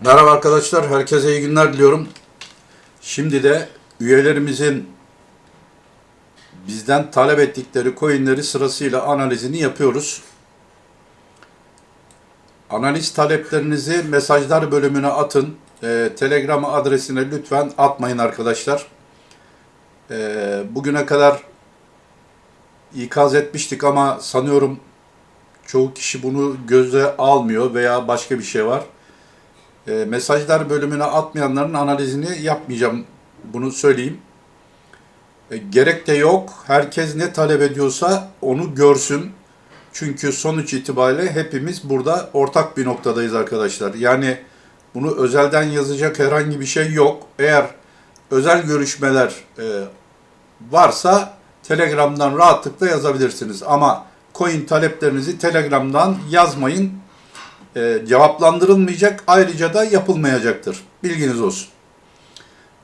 Merhaba arkadaşlar, herkese iyi günler diliyorum. Şimdi de üyelerimizin bizden talep ettikleri coinleri sırasıyla analizini yapıyoruz. Analiz taleplerinizi mesajlar bölümüne atın. Ee, Telegram adresine lütfen atmayın arkadaşlar. Ee, bugüne kadar ikaz etmiştik ama sanıyorum çoğu kişi bunu göze almıyor veya başka bir şey var. E, mesajlar bölümüne atmayanların analizini yapmayacağım. Bunu söyleyeyim. E, gerek de yok. Herkes ne talep ediyorsa onu görsün. Çünkü sonuç itibariyle hepimiz burada ortak bir noktadayız arkadaşlar. Yani bunu özelden yazacak herhangi bir şey yok. Eğer özel görüşmeler e, varsa Telegram'dan rahatlıkla yazabilirsiniz. Ama coin taleplerinizi Telegram'dan yazmayın e, cevaplandırılmayacak ayrıca da yapılmayacaktır. Bilginiz olsun.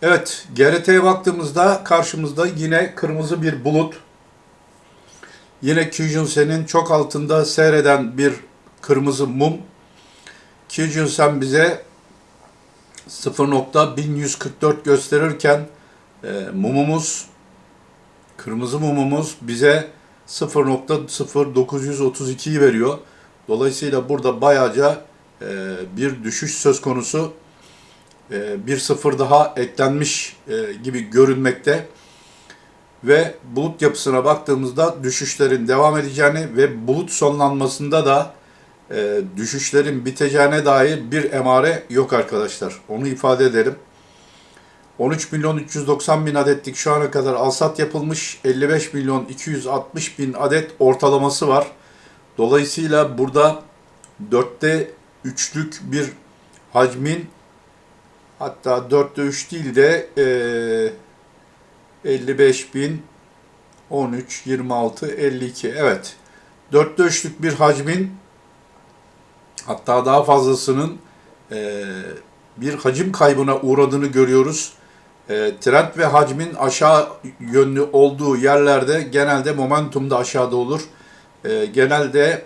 Evet GRT'ye baktığımızda karşımızda yine kırmızı bir bulut. Yine Kyujinsen'in çok altında seyreden bir kırmızı mum. Kyujinsen bize 0.1144 gösterirken e, mumumuz kırmızı mumumuz bize 0.0932'yi veriyor. Dolayısıyla burada bayağıca e, bir düşüş söz konusu. E, bir sıfır daha eklenmiş e, gibi görünmekte. Ve bulut yapısına baktığımızda düşüşlerin devam edeceğini ve bulut sonlanmasında da e, düşüşlerin biteceğine dair bir emare yok arkadaşlar. Onu ifade edelim. 13 milyon 390 bin adetlik şu ana kadar alsat yapılmış. 55 milyon 260 bin adet ortalaması var. Dolayısıyla burada dörtte üçlük bir hacmin hatta dörtte üç değil de e, 55 bin 13, 26, 52 evet dörtte üçlük bir hacmin hatta daha fazlasının e, bir hacim kaybına uğradığını görüyoruz. E, trend ve hacmin aşağı yönlü olduğu yerlerde genelde momentum da aşağıda olur e, genelde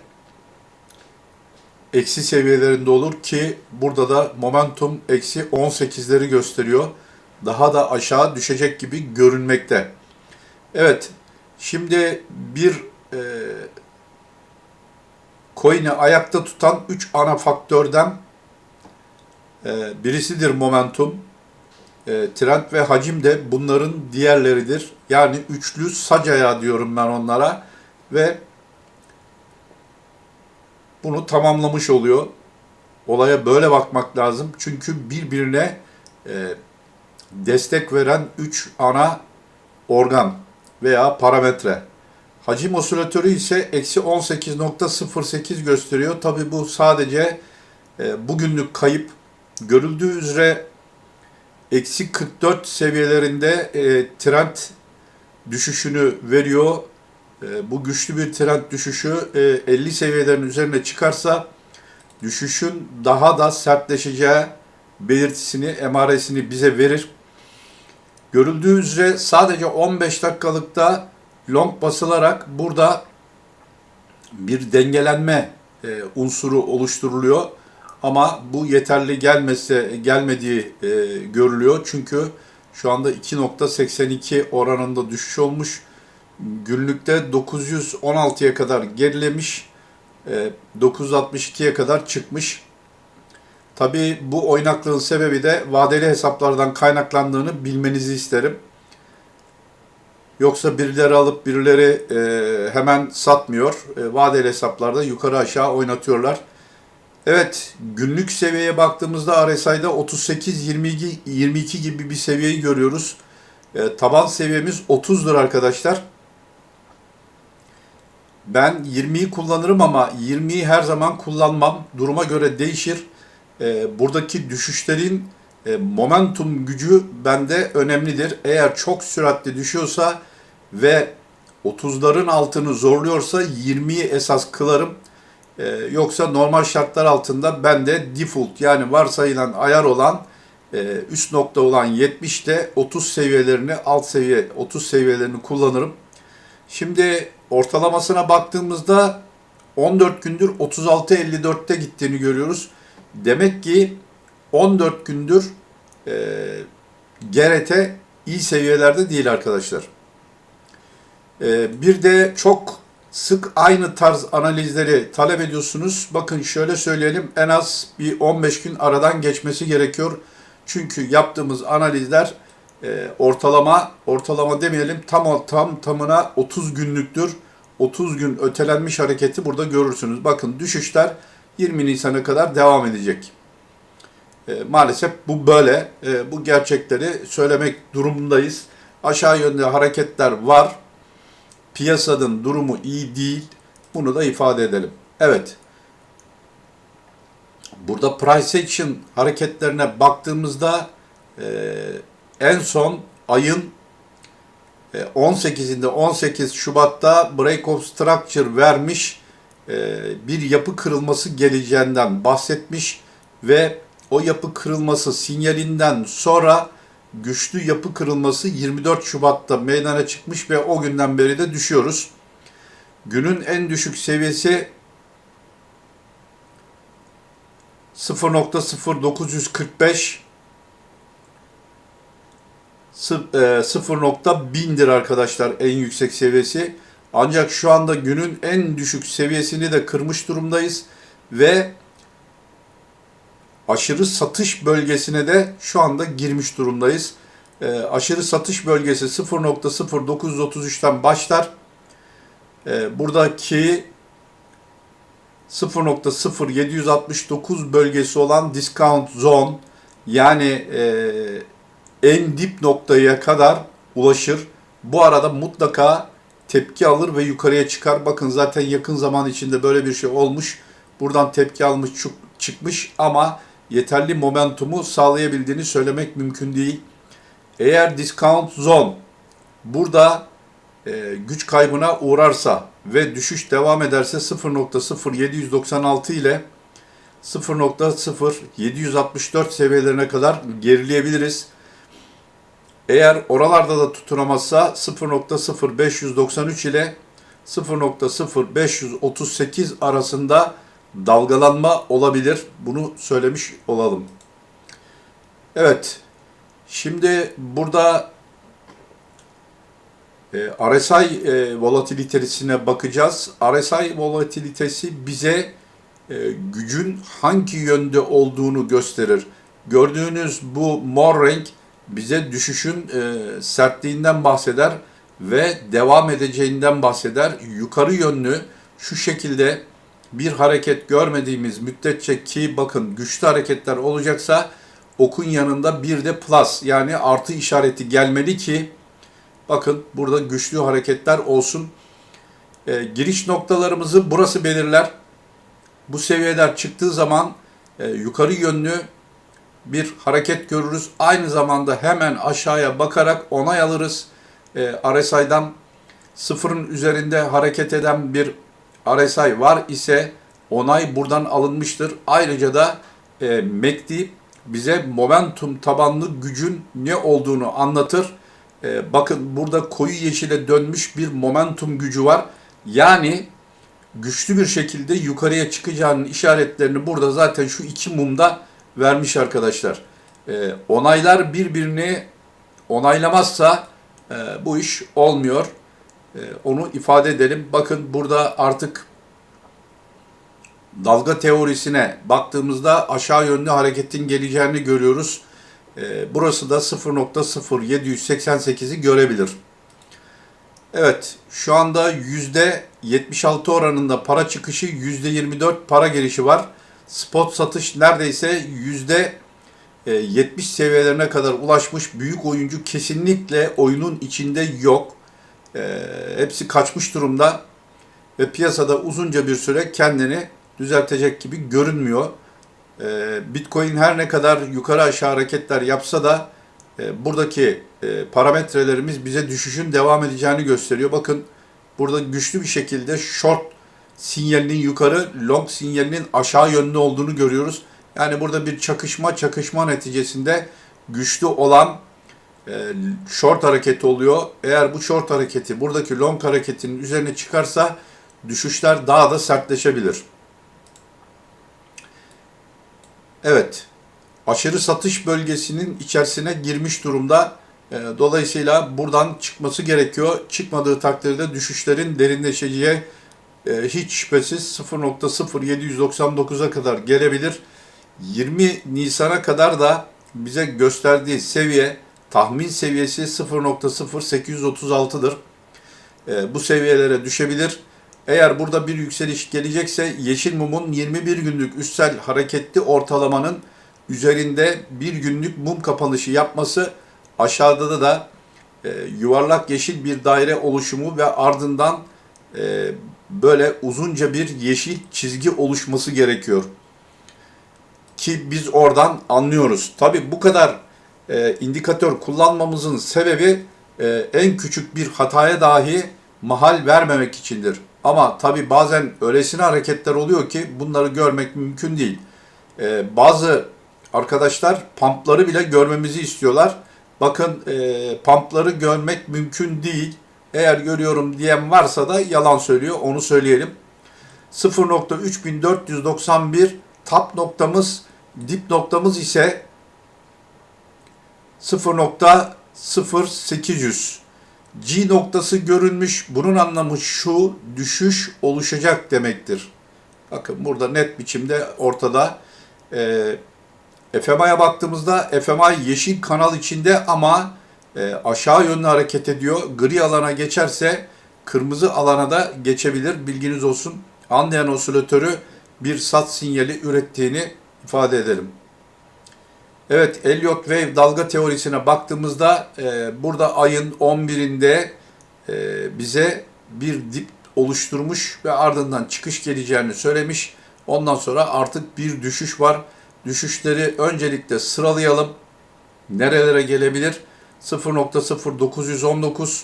eksi seviyelerinde olur ki burada da momentum eksi 18'leri gösteriyor. Daha da aşağı düşecek gibi görünmekte. Evet, şimdi bir e, coin'i ayakta tutan 3 ana faktörden e, birisidir momentum. E, trend ve hacim de bunların diğerleridir. Yani üçlü sac ayağı diyorum ben onlara. Ve bunu tamamlamış oluyor. Olaya böyle bakmak lazım. Çünkü birbirine e, destek veren 3 ana organ veya parametre. Hacim osilatörü ise eksi 18.08 gösteriyor. Tabi bu sadece e, bugünlük kayıp. Görüldüğü üzere eksi 44 seviyelerinde e, trend düşüşünü veriyor bu güçlü bir trend düşüşü e, 50 seviyelerin üzerine çıkarsa düşüşün daha da sertleşeceği belirtisini, emaresini bize verir. Görüldüğü üzere sadece 15 dakikalıkta long basılarak burada bir dengelenme e, unsuru oluşturuluyor. Ama bu yeterli gelmese gelmediği e, görülüyor. Çünkü şu anda 2.82 oranında düşüş olmuş günlükte 916'ya kadar gerilemiş, 962'ye kadar çıkmış. Tabi bu oynaklığın sebebi de vadeli hesaplardan kaynaklandığını bilmenizi isterim. Yoksa birileri alıp birileri e, hemen satmıyor. E, vadeli hesaplarda yukarı aşağı oynatıyorlar. Evet, günlük seviyeye baktığımızda RSI'da 38-22 gibi bir seviyeyi görüyoruz. E, taban seviyemiz 30'dur arkadaşlar. Ben 20'yi kullanırım ama 20'yi her zaman kullanmam. Duruma göre değişir. E, buradaki düşüşlerin e, momentum gücü bende önemlidir. Eğer çok süratli düşüyorsa ve 30'ların altını zorluyorsa 20'yi esas kılarım. E, yoksa normal şartlar altında ben de default yani varsayılan ayar olan e, üst nokta olan 70 ile 30 seviyelerini alt seviye 30 seviyelerini kullanırım. Şimdi ortalamasına baktığımızda 14 gündür 36.54'te gittiğini görüyoruz. Demek ki 14 gündür e, GRT iyi seviyelerde değil arkadaşlar. E, bir de çok sık aynı tarz analizleri talep ediyorsunuz. Bakın şöyle söyleyelim en az bir 15 gün aradan geçmesi gerekiyor. Çünkü yaptığımız analizler e, ortalama ortalama demeyelim tam tam tamına 30 günlüktür. 30 gün ötelenmiş hareketi burada görürsünüz. Bakın düşüşler 20 Nisan'a kadar devam edecek. E, maalesef bu böyle. E, bu gerçekleri söylemek durumundayız. Aşağı yönde hareketler var. Piyasanın durumu iyi değil. Bunu da ifade edelim. Evet. Burada price action hareketlerine baktığımızda e, en son ayın e, 18'inde 18 Şubat'ta break of structure vermiş e, bir yapı kırılması geleceğinden bahsetmiş ve o yapı kırılması sinyalinden sonra güçlü yapı kırılması 24 Şubat'ta meydana çıkmış ve o günden beri de düşüyoruz. Günün en düşük seviyesi 0.0945 0.1000'dir arkadaşlar en yüksek seviyesi. Ancak şu anda günün en düşük seviyesini de kırmış durumdayız ve aşırı satış bölgesine de şu anda girmiş durumdayız. E, aşırı satış bölgesi 0.0933'ten başlar. E, buradaki 0.0769 bölgesi olan discount zone yani e, en dip noktaya kadar ulaşır. Bu arada mutlaka tepki alır ve yukarıya çıkar. Bakın zaten yakın zaman içinde böyle bir şey olmuş. Buradan tepki almış çıkmış ama yeterli momentumu sağlayabildiğini söylemek mümkün değil. Eğer discount zone burada e, güç kaybına uğrarsa ve düşüş devam ederse 0.0796 ile 0.0764 seviyelerine kadar gerileyebiliriz. Eğer oralarda da tutunamazsa 0.0593 ile 0.0538 arasında dalgalanma olabilir. Bunu söylemiş olalım. Evet. Şimdi burada e, RSI e, volatilitesine bakacağız. RSI volatilitesi bize e, gücün hangi yönde olduğunu gösterir. Gördüğünüz bu mor renk bize düşüşün e, sertliğinden bahseder ve devam edeceğinden bahseder. Yukarı yönlü şu şekilde bir hareket görmediğimiz müddetçe ki bakın güçlü hareketler olacaksa okun yanında bir de plus yani artı işareti gelmeli ki bakın burada güçlü hareketler olsun. E, giriş noktalarımızı burası belirler. Bu seviyeler çıktığı zaman e, yukarı yönlü bir hareket görürüz. Aynı zamanda hemen aşağıya bakarak onay alırız. E, RSI'dan sıfırın üzerinde hareket eden bir RSI var ise onay buradan alınmıştır. Ayrıca da e, MACD bize momentum tabanlı gücün ne olduğunu anlatır. E, bakın burada koyu yeşile dönmüş bir momentum gücü var. Yani güçlü bir şekilde yukarıya çıkacağının işaretlerini burada zaten şu iki mumda vermiş arkadaşlar. E, onaylar birbirini onaylamazsa e, bu iş olmuyor. E, onu ifade edelim. Bakın burada artık dalga teorisine baktığımızda aşağı yönlü hareketin geleceğini görüyoruz. E, burası da 0.0788'i görebilir. Evet, şu anda %76 oranında para çıkışı, %24 para girişi var. Spot satış neredeyse %70 seviyelerine kadar ulaşmış. Büyük oyuncu kesinlikle oyunun içinde yok. E, hepsi kaçmış durumda ve piyasada uzunca bir süre kendini düzeltecek gibi görünmüyor. E, Bitcoin her ne kadar yukarı aşağı hareketler yapsa da e, buradaki e, parametrelerimiz bize düşüşün devam edeceğini gösteriyor. Bakın burada güçlü bir şekilde short sinyalinin yukarı, long sinyalinin aşağı yönlü olduğunu görüyoruz. Yani burada bir çakışma çakışma neticesinde güçlü olan e, short hareketi oluyor. Eğer bu short hareketi buradaki long hareketinin üzerine çıkarsa düşüşler daha da sertleşebilir. Evet. aşırı satış bölgesinin içerisine girmiş durumda. E, Dolayısıyla buradan çıkması gerekiyor. Çıkmadığı takdirde düşüşlerin derinleşeceği hiç şüphesiz 0.0799'a kadar gelebilir. 20 Nisan'a kadar da bize gösterdiği seviye tahmin seviyesi 0.0836'dır. E, bu seviyelere düşebilir. Eğer burada bir yükseliş gelecekse yeşil mumun 21 günlük üstsel hareketli ortalamanın üzerinde bir günlük mum kapanışı yapması aşağıda da e, yuvarlak yeşil bir daire oluşumu ve ardından e, böyle uzunca bir yeşil çizgi oluşması gerekiyor. Ki biz oradan anlıyoruz. Tabi bu kadar e, indikatör kullanmamızın sebebi e, en küçük bir hataya dahi mahal vermemek içindir. Ama tabi bazen öylesine hareketler oluyor ki bunları görmek mümkün değil. E, bazı arkadaşlar pumpları bile görmemizi istiyorlar. Bakın e, pumpları görmek mümkün değil. Eğer görüyorum diyen varsa da yalan söylüyor. Onu söyleyelim. 0.3491 tap noktamız, dip noktamız ise 0.0800. G noktası görünmüş. Bunun anlamı şu, düşüş oluşacak demektir. Bakın burada net biçimde ortada. Ee, FMI'ye baktığımızda FMI yeşil kanal içinde ama e, aşağı yönlü hareket ediyor. Gri alana geçerse kırmızı alana da geçebilir. Bilginiz olsun. Anlayan osilatörü bir sat sinyali ürettiğini ifade edelim. Evet, Elliott Wave dalga teorisine baktığımızda e, burada ayın 11'inde e, bize bir dip oluşturmuş ve ardından çıkış geleceğini söylemiş. Ondan sonra artık bir düşüş var. Düşüşleri öncelikle sıralayalım. Nerelere gelebilir? 0.0919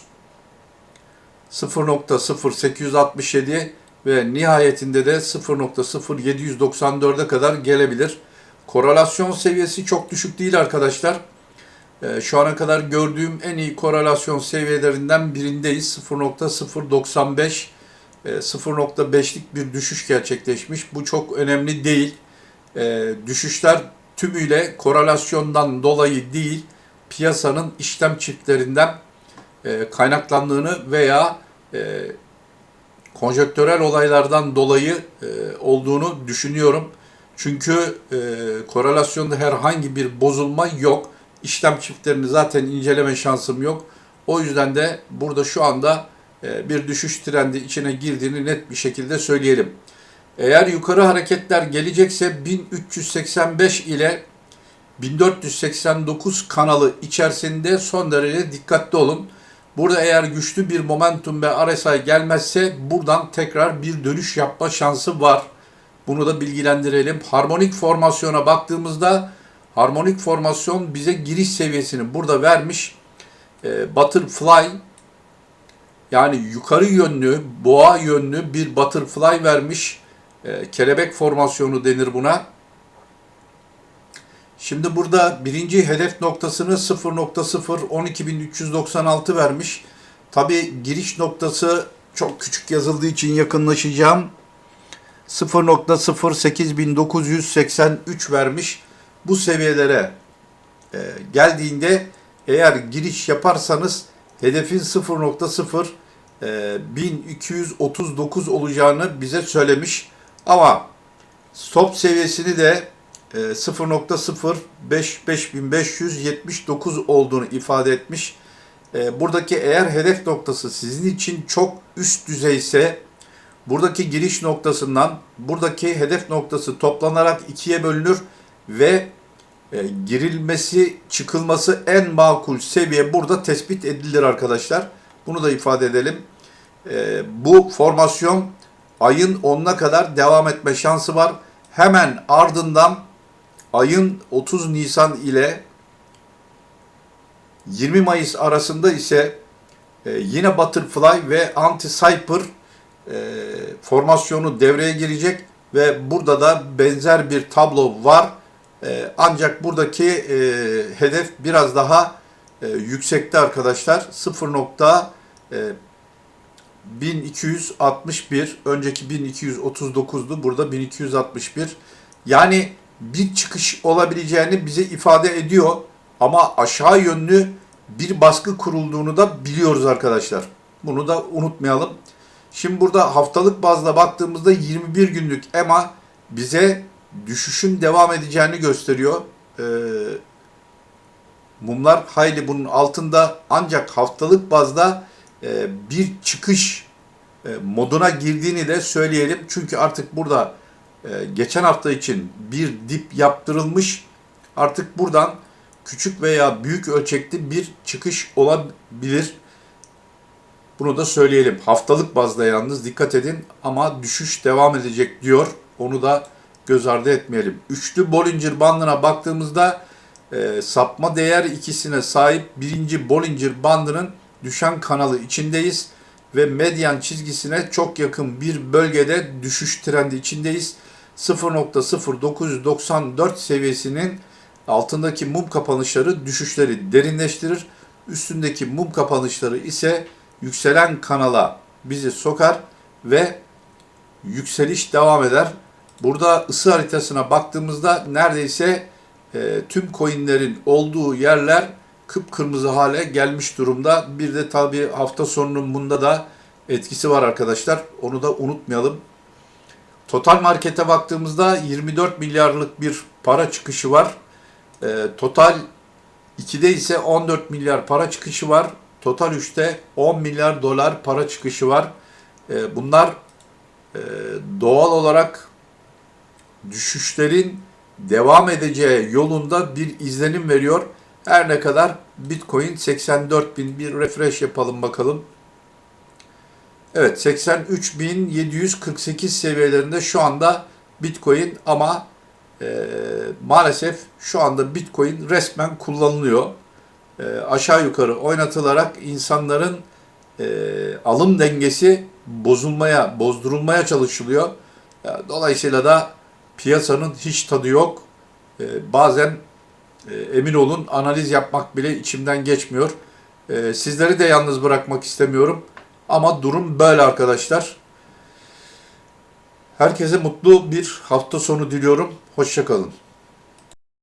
0.0867 ve nihayetinde de 0.0794'e kadar gelebilir. Korelasyon seviyesi çok düşük değil arkadaşlar. Ee, Şu ana kadar gördüğüm en iyi korelasyon seviyelerinden birindeyiz. 0.095 e, 0.5'lik bir düşüş gerçekleşmiş. Bu çok önemli değil. Ee, Düşüşler tümüyle korelasyondan dolayı değil, piyasanın işlem çiftlerinden e, kaynaklandığını veya e, konjektörel olaylardan dolayı e, olduğunu düşünüyorum. Çünkü e, korelasyonda herhangi bir bozulma yok. İşlem çiftlerini zaten inceleme şansım yok. O yüzden de burada şu anda e, bir düşüş trendi içine girdiğini net bir şekilde söyleyelim. Eğer yukarı hareketler gelecekse 1385 ile 1489 kanalı içerisinde son derece dikkatli olun. Burada eğer güçlü bir momentum ve RSI gelmezse buradan tekrar bir dönüş yapma şansı var. Bunu da bilgilendirelim. Harmonik formasyona baktığımızda harmonik formasyon bize giriş seviyesini burada vermiş. E, butterfly yani yukarı yönlü, boğa yönlü bir butterfly vermiş. E, kelebek formasyonu denir buna. Şimdi burada birinci hedef noktasını 0.012396 vermiş. Tabi giriş noktası çok küçük yazıldığı için yakınlaşacağım. 0.08983 vermiş. Bu seviyelere e, geldiğinde eğer giriş yaparsanız hedefin 0.0 e, 1239 olacağını bize söylemiş. Ama stop seviyesini de e, 0.05579 olduğunu ifade etmiş. E, buradaki eğer hedef noktası sizin için çok üst düzeyse buradaki giriş noktasından buradaki hedef noktası toplanarak ikiye bölünür ve e, girilmesi, çıkılması en makul seviye burada tespit edilir arkadaşlar. Bunu da ifade edelim. E, bu formasyon ayın 10'una kadar devam etme şansı var. Hemen ardından ayın 30 Nisan ile 20 Mayıs arasında ise e, yine Butterfly ve Anti-Cyper e, formasyonu devreye girecek ve burada da benzer bir tablo var. E, ancak buradaki e, hedef biraz daha e, yüksekte arkadaşlar. 0. E, 1261 önceki 1239'du burada 1261 yani bir çıkış olabileceğini bize ifade ediyor. Ama aşağı yönlü bir baskı kurulduğunu da biliyoruz arkadaşlar. Bunu da unutmayalım. Şimdi burada haftalık bazda baktığımızda 21 günlük EMA bize düşüşün devam edeceğini gösteriyor. Ee, mumlar hayli bunun altında ancak haftalık bazda e, bir çıkış e, moduna girdiğini de söyleyelim. Çünkü artık burada geçen hafta için bir dip yaptırılmış. Artık buradan küçük veya büyük ölçekli bir çıkış olabilir. Bunu da söyleyelim. Haftalık bazda yalnız dikkat edin ama düşüş devam edecek diyor. Onu da göz ardı etmeyelim. Üçlü Bollinger bandına baktığımızda e, sapma değer ikisine sahip birinci Bollinger bandının düşen kanalı içindeyiz ve medyan çizgisine çok yakın bir bölgede düşüş trendi içindeyiz. 0.0994 seviyesinin altındaki mum kapanışları düşüşleri derinleştirir. Üstündeki mum kapanışları ise yükselen kanala bizi sokar ve yükseliş devam eder. Burada ısı haritasına baktığımızda neredeyse e, tüm coinlerin olduğu yerler kıpkırmızı hale gelmiş durumda. Bir de tabii hafta sonunun bunda da etkisi var arkadaşlar. Onu da unutmayalım. Total markete baktığımızda 24 milyarlık bir para çıkışı var. E, total 2'de ise 14 milyar para çıkışı var. Total 3'te 10 milyar dolar para çıkışı var. E, bunlar e, doğal olarak düşüşlerin devam edeceği yolunda bir izlenim veriyor. Her ne kadar Bitcoin 84 bin bir refresh yapalım bakalım. Evet 83.748 seviyelerinde şu anda Bitcoin ama e, maalesef şu anda Bitcoin resmen kullanılıyor. E, aşağı yukarı oynatılarak insanların e, alım dengesi bozulmaya, bozdurulmaya çalışılıyor. E, dolayısıyla da piyasanın hiç tadı yok. E, bazen e, emin olun analiz yapmak bile içimden geçmiyor. E, sizleri de yalnız bırakmak istemiyorum. Ama durum böyle arkadaşlar. Herkese mutlu bir hafta sonu diliyorum. Hoşçakalın.